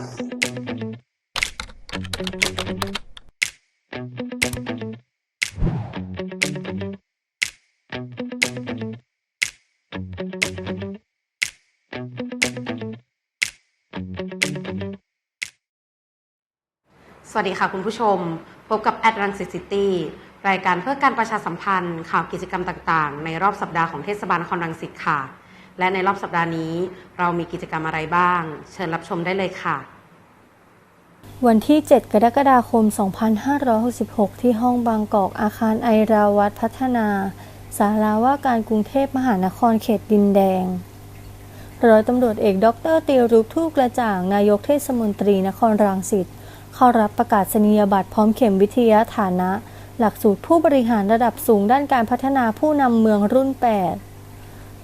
สวัสดีค่ะคุณผู้ชม พบกับ a d r a n c i City รายการเพื่อการประชาสัมพันธ์ ข่าวกิจกรรมต่าง ๆ ในรอบสัปดาห์ของเทศบาลนครรังสิตค่ะ และในรอบสัปดาห์นี้เรามีกิจกรรมอะไรบ้าง เชิญรับชมได้เลยค่ะ วันที่ 7 กรกฎาคม 2566 ที่ห้องบางกอกอาคารไอราวัตพัฒนา สาราว่าการกรุงเทพมหานครเขตดินแดง ร้อยตำรวจเอกดรตีรุปทูกระจ่าง นายกเทศมนตรีนครรังสิตเข้ารับประกาศนียบัตรพร้อมเข็มวิทยาฐานะ หลักสูตรผู้บริหารระดับสูงด้านการพัฒนาผู้นำเมืองรุ่น 8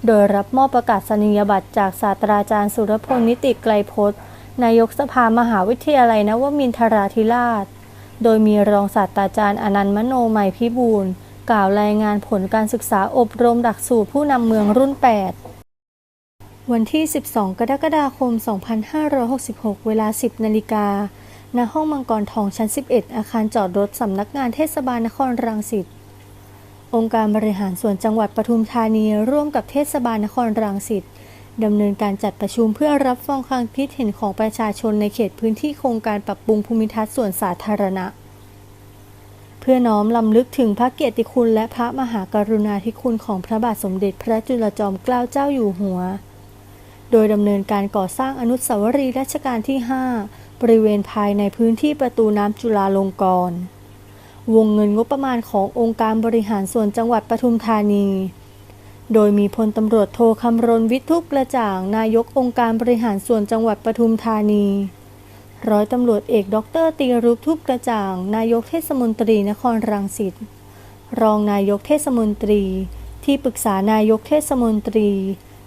โดยรับมอบประกาศนียบัตรจากศาสตราจารย์สุรพลนิติไกลพจน์นายกสภามหาวิทยาลัยนวมินทราธิราช โดยมีรองศาสตราจารย์อนันต์มโนมัยพิบูลกล่าวรายงานผลการศึกษาอบรมหลักสูตรผู้นำเมืองรุ่น 8 วันที่ 12 กรกฎาคม 2566 เวลา 10 นาฬิกาณห้องมังกรทองชั้น 11 อาคารจอดรถสำนักงานเทศบาลนครรังสิต องค์การบริหารส่วนจังหวัดปทุมธานีร่วมกับเทศบาลนครรังสิตดำเนินการจัดประชุมเพื่อรับฟังความคิดเห็นของประชาชนในเขตพื้นที่โครงการปรับปรุงภูมิทัศน์ส่วนสาธารณะ เพื่อน้อมลำลึกถึงพระเกียรติคุณและพระมหากรุณาธิคุณของพระบาทสมเด็จพระจุลจอมเกล้าเจ้าอยู่หัว โดยดำเนินการก่อสร้างอนุสาวรีย์รัชกาลที่ 5 บริเวณภายในพื้นที่ประตูน้ำจุฬาลงกรณ์ วงเงินงบประมาณขององค์การบริหารส่วนจังหวัดปทุมธานี โดยมีพลตำรวจโทคำรณวิทุกกระจ่าง นายกองค์การบริหารส่วนจังหวัดปทุมธานี ร้อยตำรวจเอกดรตีรุปทุบกระจ่าง นายกเทศมนตรีนครรังสิต รองนายกเทศมนตรี ที่ปรึกษานายกเทศมนตรี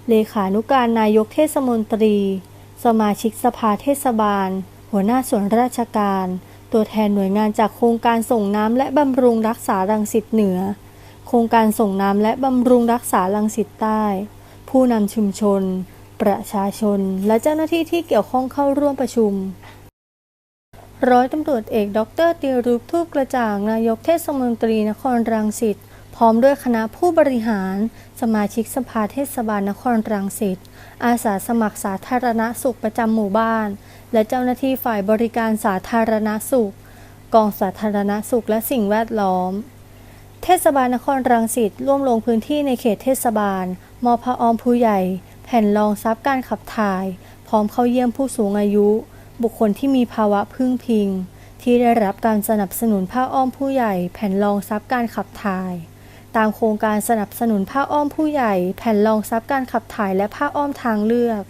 เลขานุการนายกเทศมนตรี สมาชิกสภาเทศบาล หัวหน้าส่วนราชการ ตัวแทนหน่วยงานจากโครงการส่งน้ำและบำรุงรักษาลังสิตเหนือ โครงการส่งน้ำและบำรุงรักษาลังสิตใต้ ผู้นำชุมชน ประชาชน และเจ้าหน้าที่ที่เกี่ยวข้องเข้าร่วมประชุม ร้อยตำรวจเอก ดรตีรุปทูปกระจ่าง นายกเทศมนตรีนครรังสิต ร้อมด้วยคณะผู้บริหาร สมาชิกสภาเทศบาลนครรังสิต อาสาสมัครสาธารณสุขประจำหมู่บ้าน และเจ้าหน้าที่ฝ่ายบริการสาธารณสุข กองสาธารณสุขและสิ่งแวดล้อม เทศบาลนครรังสิตร่วมลงพื้นที่ในเขตเทศบาล มอบผ้าอ้อมผู้ใหญ่ แผ่นรองซับการขับถ่าย พร้อมเข้าเยี่ยมผู้สูงอายุ บุคคลที่มีภาวะพึ่งพิงที่ได้รับการสนับสนุนผ้าอ้อมผู้ใหญ่แผ่นรองซับการขับถ่าย ตามโครงการสนับสนุนผ้าอ้อมผู้ใหญ่ แผ่นรองซับการขับถ่ายและผ้าอ้อมทางเลือก